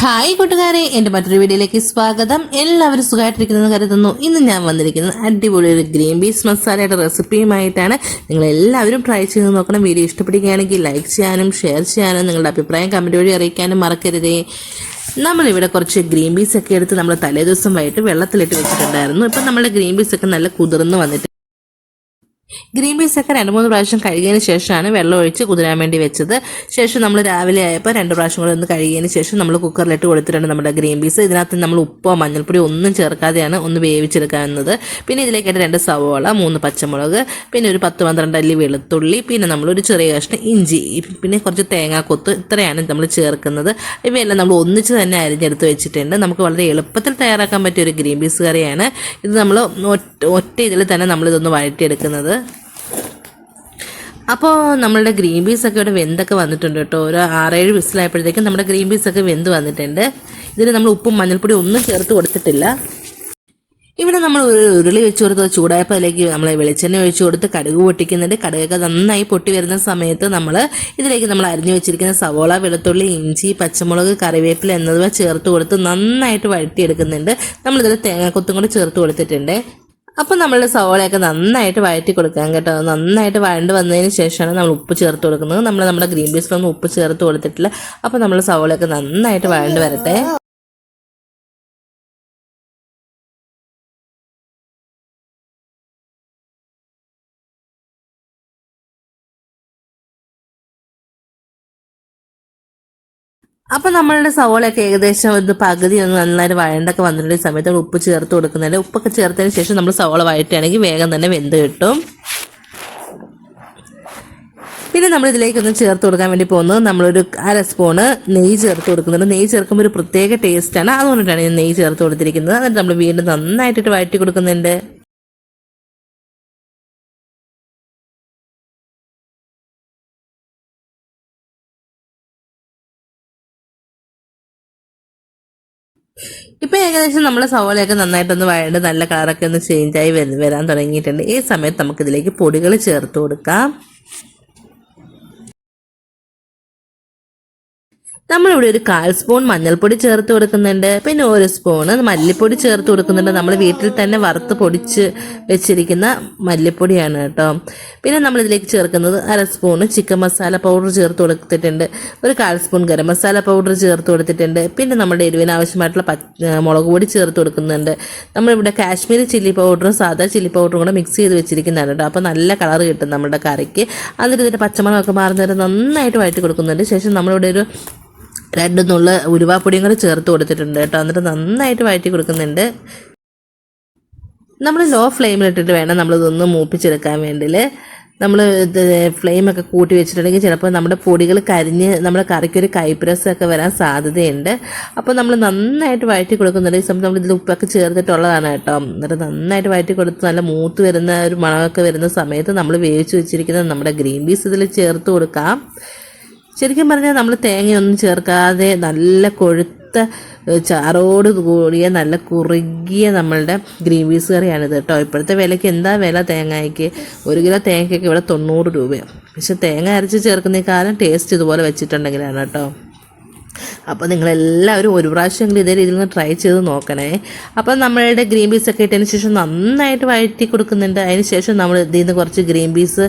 Hi കൂട്ടുകാരെ എന്റെ മറ്റൊരു വീഡിയോയിലേക്ക് സ്വാഗതം. എല്ലാവരും സുഖമായിട്ടിരിക്കുന്നത് കരുതുന്നു. ഇന്ന് ഞാൻ വന്നിരിക്കുന്നത് അടിപൊളി ഒരു ഗ്രീൻ പീസ് മസാലയുടെ റെസിപ്പിയുമായിട്ടാണ്. നിങ്ങൾ എല്ലാവരും ട്രൈ ചെയ്ത് നോക്കണം. വീഡിയോ ഇഷ്ടപ്പെടുകയാണെങ്കിൽ ലൈക്ക് ചെയ്യാനും ഷെയർ ചെയ്യാനും നിങ്ങളുടെ അഭിപ്രായം കമന്റ് വഴി അറിയിക്കാനും മറക്കരുതേ. നമ്മളിവിടെ കുറച്ച് ഗ്രീൻ പീസൊക്കെ എടുത്ത് നമ്മൾ തലേദിവസം വൈകിട്ട് വെള്ളത്തിലിട്ട് വെച്ചിട്ടുണ്ടായിരുന്നു. ഇപ്പം നമ്മുടെ ഗ്രീൻ പീസൊക്കെ നല്ല കുതിർന്ന് വന്നിട്ട് ഗ്രീൻ പീസ് ഒക്കെ രണ്ട് മൂന്ന് പ്രാവശ്യം കഴുകിയതിന് ശേഷമാണ് വെള്ളം ഒഴിച്ച് കുതിരാൻ വേണ്ടി വെച്ചത്. ശേഷം നമ്മൾ രാവിലെ ആയപ്പോൾ രണ്ട് പ്രാവശ്യം കൂടെ ഒന്ന് കഴുകിയതിന് ശേഷം നമ്മൾ കുക്കറിലിട്ട് കൊടുത്തിട്ടുണ്ട് നമ്മുടെ ഗ്രീൻ പീസ്. ഇതിനകത്ത് നമ്മൾ ഉപ്പോ മഞ്ഞൾപ്പൊടി ഒന്നും ചേർക്കാതെയാണ് ഒന്ന് വേവിച്ചെടുക്കാവുന്നത്. പിന്നെ ഇതിലേക്കായിട്ട് രണ്ട് സവോള മൂന്ന് പച്ചമുളക് പിന്നെ ഒരു പത്ത് പന്ത്രണ്ട് അല്ലി വെളുത്തുള്ളി പിന്നെ നമ്മളൊരു ചെറിയ കഷ്ണം ഇഞ്ചി പിന്നെ കുറച്ച് തേങ്ങാക്കൊത്ത് ഇത്രയാണ് നമ്മൾ ചേർക്കുന്നത്. ഇവയെല്ലാം നമ്മൾ ഒന്നിച്ച് തന്നെ അരിഞ്ഞെടുത്ത് വെച്ചിട്ടുണ്ട്. നമുക്ക് വളരെ എളുപ്പത്തിൽ തയ്യാറാക്കാൻ പറ്റിയ ഒരു ഗ്രീൻ പീസ് കറിയാണ്. ഇത് നമ്മൾ ഒറ്റ ഇതിൽ തന്നെ നമ്മളിതൊന്ന് വഴറ്റിയെടുക്കുന്നത്. അപ്പോൾ നമ്മളുടെ ഗ്രീൻ പീസ് ഒക്കെ ഇവിടെ വെന്തൊക്കെ വന്നിട്ടുണ്ട് കേട്ടോ. ഒരു ആറേഴ് വിസിലായപ്പോഴത്തേക്കും നമ്മുടെ ഗ്രീൻ പീസ് ഒക്കെ വെന്ത് വന്നിട്ടുണ്ട്. ഇതിൽ നമ്മൾ ഉപ്പും മഞ്ഞൾപ്പൊടി ഒന്നും ചേർത്ത് കൊടുത്തിട്ടില്ല. ഇവിടെ നമ്മൾ ഒരു ഉരുളി വെച്ച് കൊടുത്ത് ചൂടായപ്പോൾ അതിലേക്ക് നമ്മൾ വെളിച്ചെണ്ണ ഒഴിച്ചു കൊടുത്ത് കടുക് പൊട്ടിക്കുന്നുണ്ട്. കടുകൊക്കെ നന്നായി പൊട്ടി വരുന്ന സമയത്ത് നമ്മൾ ഇതിലേക്ക് നമ്മൾ അരിഞ്ഞു വെച്ചിരിക്കുന്ന സവോള വെളുത്തുള്ളി ഇഞ്ചി പച്ചമുളക് കറിവേപ്പില എന്നിവ ചേർത്ത് കൊടുത്ത് നന്നായിട്ട് വഴറ്റിയെടുക്കുന്നുണ്ട്. നമ്മളിതിൽ തേങ്ങാക്കൊത്തും കൂടി ചേർത്ത് കൊടുത്തിട്ടുണ്ട്. അപ്പം നമ്മളുടെ സവോളയൊക്കെ നന്നായിട്ട് വഴറ്റി കൊടുക്കാം കേട്ടോ. നന്നായിട്ട് വഴണ്ട് വന്നതിന് ശേഷമാണ് നമ്മൾ ഉപ്പ് ചേർത്ത് കൊടുക്കുന്നത്. നമ്മൾ നമ്മുടെ ഗ്രീൻ പീസിലൊന്നും ഉപ്പ് ചേർത്ത് കൊടുത്തിട്ടില്ല. അപ്പം നമ്മൾ സവോളയൊക്കെ നന്നായിട്ട് വഴണ്ട് വരട്ടെ. അപ്പം നമ്മളുടെ സവോളയൊക്കെ ഏകദേശം ഒരു പകുതി ഒന്ന് നന്നായിട്ട് വഴണ്ടൊക്കെ വന്നിട്ടുള്ള സമയത്ത് ഉപ്പ് ചേർത്ത് കൊടുക്കുന്നുണ്ട് ഉപ്പൊക്കെ ചേർത്തതിന് ശേഷം നമ്മൾ സവോള വഴറ്റുകയാണെങ്കിൽ വേഗം തന്നെ വെന്ത് കിട്ടും. പിന്നെ നമ്മൾ ഇതിലേക്കൊന്ന് ചേർത്ത് കൊടുക്കാൻ വേണ്ടി പോകുന്നത് നമ്മളൊരു അര സ്പൂണ് നെയ്യ് ചേർത്ത് കൊടുക്കുന്നുണ്ട്. നെയ്യ് ചേർക്കുമ്പോൾ ഒരു പ്രത്യേക ടേസ്റ്റാണ് അതുകൊണ്ടിട്ടാണ് ഞാൻ നെയ്യ് ചേർത്ത് കൊടുത്തിരിക്കുന്നത്. എന്നിട്ട് നമ്മൾ വീണ്ടും നന്നായിട്ടിട്ട് വഴറ്റി കൊടുക്കുന്നുണ്ട്. ഇപ്പം ഏകദേശം നമ്മുടെ സവോളയൊക്കെ നന്നായിട്ടൊന്ന് വഴണ്ട് നല്ല കളറൊക്കെ ഒന്ന് ചേഞ്ച് ചേഞ്ചായി വരാൻ തുടങ്ങിയിട്ടുണ്ട്. ഈ സമയത്ത് നമുക്കിതിലേക്ക് പൊടികൾ ചേർത്ത് കൊടുക്കാം. നമ്മളിവിടെ ഒരു കാൽ സ്പൂൺ മഞ്ഞൾപ്പൊടി ചേർത്ത് കൊടുക്കുന്നുണ്ട്. പിന്നെ ഒരു സ്പൂണ് മല്ലിപ്പൊടി ചേർത്ത് കൊടുക്കുന്നുണ്ട്. നമ്മൾ വീട്ടിൽ തന്നെ വറുത്ത് പൊടിച്ച് വെച്ചിരിക്കുന്ന മല്ലിപ്പൊടിയാണ് കേട്ടോ. പിന്നെ നമ്മളിതിലേക്ക് ചേർക്കുന്നത് അര സ്പൂണ് ചിക്കൻ മസാല പൗഡർ ചേർത്ത് കൊടുത്തിട്ടുണ്ട്. ഒരു കാൽ സ്പൂൺ ഗരം മസാല പൗഡർ ചേർത്ത് കൊടുത്തിട്ടുണ്ട്. പിന്നെ നമ്മുടെ എരിവിന് ആവശ്യമായിട്ടുള്ള പച്ച മുളക് പൊടി ചേർത്ത് കൊടുക്കുന്നുണ്ട്. നമ്മളിവിടെ കാശ്മീരി ചില്ലി പൗഡറും സാധാ ചില്ലി പൗഡറും കൂടെ മിക്സ് ചെയ്ത് വെച്ചിരിക്കുന്നതാണ് കേട്ടോ. അപ്പോൾ നല്ല കളർ കിട്ടും നമ്മുടെ കറിക്ക്. അതിൽ ഇതിന്റെ പച്ചമണമൊക്കെ മാറുന്നവരെ നന്നായിട്ട് വഴറ്റി കൊടുക്കുന്നുണ്ട്. ശേഷം നമ്മളിവിടെ ഒരു രണ്ട് നുള്ള ഉരുവാപ്പൊടിയും കൂടെ ചേർത്ത് കൊടുത്തിട്ടുണ്ട് കേട്ടോ. എന്നിട്ട് നന്നായിട്ട് വഴറ്റി കൊടുക്കുന്നുണ്ട്. നമ്മൾ ലോ ഫ്ലെയിമിലിട്ടിട്ട് വേണം നമ്മളിതൊന്ന് മൂപ്പിച്ചെടുക്കാൻ വേണ്ടിയിൽ നമ്മൾ ഫ്ലെയിം ഫ്ലെയിമൊക്കെ കൂട്ടി വെച്ചിട്ടുണ്ടെങ്കിൽ ചിലപ്പോൾ നമ്മുടെ പൊടികൾ കരിഞ്ഞ് നമ്മുടെ കറിക്കൊരു കൈപ്രസൊക്കെ വരാൻ സാധ്യതയുണ്ട്. അപ്പോൾ നമ്മൾ നന്നായിട്ട് വഴറ്റി കൊടുക്കുന്നുണ്ട്. ഈ സമയത്ത് നമ്മൾ ഉപ്പൊക്കെ ചേർത്തിട്ടുള്ളതാണ് കേട്ടോ. എന്നിട്ട് നന്നായിട്ട് വഴറ്റി കൊടുത്ത് നല്ല മൂത്ത് വരുന്ന ഒരു മണമൊക്കെ വരുന്ന സമയത്ത് നമ്മൾ വേവിച്ച് വെച്ചിരിക്കുന്ന നമ്മുടെ ഗ്രീൻ പീസ് ഇതിൽ ചേർത്ത് കൊടുക്കാം. ശരിക്കും പറഞ്ഞാൽ നമ്മൾ തേങ്ങയൊന്നും ചേർക്കാതെ നല്ല കൊഴുത്ത ചാറോട് കൂടിയ നല്ല കുറുകിയ നമ്മളുടെ ഗ്രീൻ പീസ് കറിയാണിത് കേട്ടോ. ഇപ്പോഴത്തെ വിലയ്ക്ക് എന്താ വില തേങ്ങയ്ക്ക്? ഒരു കിലോ തേങ്ങയ്ക്കൊക്കെ ഇവിടെ തൊണ്ണൂറ് രൂപയാണ് പക്ഷെ തേങ്ങ അരച്ച് ചേർക്കുന്നേക്കാളും ടേസ്റ്റ് ഇതുപോലെ വെച്ചിട്ടുണ്ടെങ്കിലാണ് കേട്ടോ. അപ്പോൾ നിങ്ങളെല്ലാവരും ഒരു പ്രാവശ്യമെങ്കിലും ഇതേ രീതിയിൽ ഒന്ന് ട്രൈ ചെയ്ത് നോക്കണേ. അപ്പോൾ നമ്മളുടെ ഗ്രീൻ പീസ് ഒക്കെ ഇട്ടതിന് ശേഷം നന്നായിട്ട് വഴറ്റി കൊടുക്കുന്നുണ്ട്. അതിന് ശേഷം നമ്മൾ ഇതിൽ നിന്ന് കുറച്ച് ഗ്രീൻ പീസ്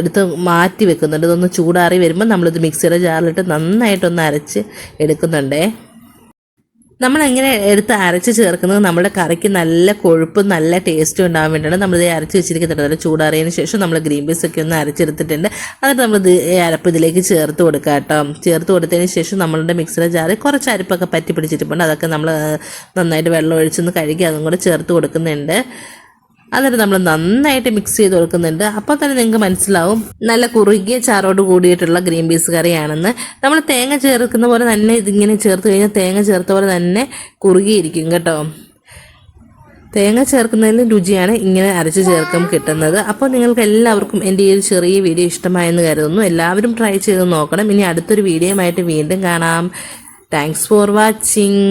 എടുത്ത് മാറ്റി വെക്കുന്നുണ്ട്. ഇതൊന്ന് ചൂടാറി വരുമ്പോൾ നമ്മളിത് മിക്സിയുടെ ജാറിലിട്ട് നന്നായിട്ടൊന്ന് അരച്ച് എടുക്കുന്നുണ്ടേ. നമ്മൾ എങ്ങനെ എടുത്ത് അരച്ച് ചേർക്കുന്നത്? നമ്മുടെ കറിക്ക് നല്ല കൊഴുപ്പും നല്ല ടേസ്റ്റും ഉണ്ടാകാൻ വേണ്ടിയാണ് നമ്മളിത് അരച്ച് വെച്ചിരിക്കുന്നുണ്ട് നല്ല ചൂടാറിയതിന് ശേഷം നമ്മൾ ഗ്രീൻ പീസ് ഒക്കെ ഒന്ന് അരച്ചെടുത്തിട്ടുണ്ട്. എന്നിട്ട് നമ്മൾ ഇത് അരപ്പ് ഇതിലേക്ക് ചേർത്ത് കൊടുക്കുക കേട്ടോ. ചേർത്ത് കൊടുത്തതിന് ശേഷം നമ്മളുടെ മിക്സിയുടെ ജാറിൽ കുറച്ച് അരിപ്പൊക്കെ പറ്റി പിടിച്ചിട്ടുണ്ട് അതൊക്കെ നമ്മൾ നന്നായിട്ട് വെള്ളം ഒഴിച്ചൊന്ന് കഴുകി അതും കൂടെ ചേർത്ത് കൊടുക്കുന്നുണ്ട്. എന്നിട്ട് നമ്മൾ നന്നായിട്ട് മിക്സ് ചെയ്ത് കൊടുക്കുന്നുണ്ട്. അപ്പോൾ തന്നെ നിങ്ങൾക്ക് മനസ്സിലാവും നല്ല കുറുകിയ ചാറോട് കൂടിയിട്ടുള്ള ഗ്രീൻ പീസ് കറിയാണെന്ന്. നമ്മൾ തേങ്ങ ചേർക്കുന്ന പോലെ തന്നെ ഇതിങ്ങനെ ചേർത്ത് കഴിഞ്ഞാൽ തേങ്ങ ചേർത്ത പോലെ തന്നെ കുറുകിയിരിക്കും കേട്ടോ. തേങ്ങ ചേർക്കുന്നതിലും രുചിയാണ് ഇങ്ങനെ അരച്ച് ചേർക്കും കിട്ടുന്നത്. അപ്പോൾ നിങ്ങൾക്ക് എല്ലാവർക്കും എന്റെ ഈ ഒരു ചെറിയ വീഡിയോ ഇഷ്ടമായെന്ന് കരുതുന്നു. എല്ലാവരും ട്രൈ ചെയ്ത് നോക്കണം. ഇനി അടുത്തൊരു വീഡിയോയുമായിട്ട് വീണ്ടും കാണാം. Thanks for watching